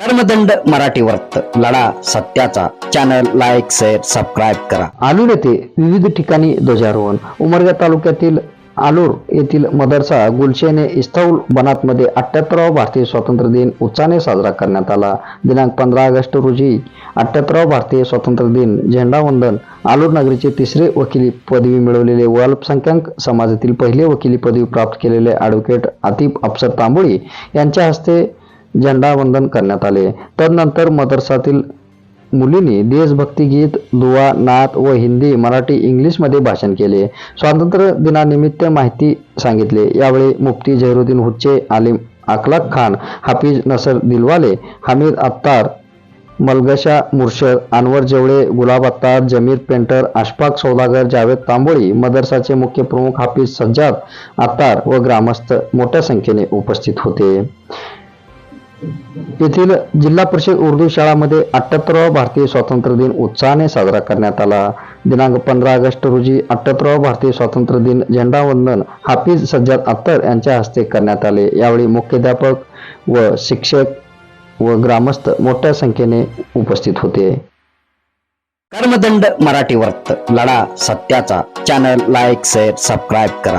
कर्मदंड मराठी वर्त लढा सत्याचा. चॅनल लाईक शेअर सबस्क्राईब करा. आलूर येथे विविध ठिकाणी ध्वजारोहण. उमरगा तालुक्यातील आलूर येथील मदरसा गुलशेने इस्ताऊल बनातमध्ये अठ्ठ्याहत्तरावा भारतीय स्वातंत्र्य दिन उत्साहाने साजरा करण्यात आला. दिनांक पंधरा ऑगस्ट रोजी अठ्ठ्याहत्तरावा भारतीय स्वातंत्र्य दिन झेंडावंदन आलूर नगरीचे तिसरे वकिली पदवी मिळवलेले व अल्पसंख्याक समाजातील पहिले वकिली पदवी प्राप्त केलेले ॲडव्होकेट आतिफ अफसर तांबोळी यांच्या हस्ते झेंडावंदन करण्यात आले. तदनंतर मदरसातील मुलींनी देशभक्ती गीत दुवा नात व हिंदी मराठी इंग्लिशमध्ये भाषण केले. स्वातंत्र्य दिनानिमित्त माहिती सांगितले. यावेळी मुफ्ती जहिरुद्दीन हुच्चे आलिम अखलाक खान हाफिज नसर दिलवाले हमीद अत्तार मलगशा मुर्शद अनवर जेवळे गुलाब अत्तार जमीर पेंटर अशफाक सौदागर जावेद तांबोळी मदरसाचे मुख्य प्रमुख हाफिज सज्जाद अत्तार व ग्रामस्थ मोठ्या संख्येने उपस्थित होते. येथील जिल्हा परिषद उर्दू शाळामध्ये अठ्ठ्याहत्तरावा भारतीय स्वातंत्र्य दिन उत्साहाने साजरा करण्यात आला. दिनांक पंधरा ऑगस्ट रोजी अठ्ठ्याहत्तरावा भारतीय स्वातंत्र्य दिन झेंडावंदन हाफिज सज्जाद अख्तर यांच्या हस्ते करण्यात आले. यावेळी मुख्याध्यापक व शिक्षक व ग्रामस्थ मोठ्या संख्येने उपस्थित होते. कर्मदंड मराठी वर्त. लढा सत्याचा. चॅनल लाईक शेअर सबस्क्राईब करा.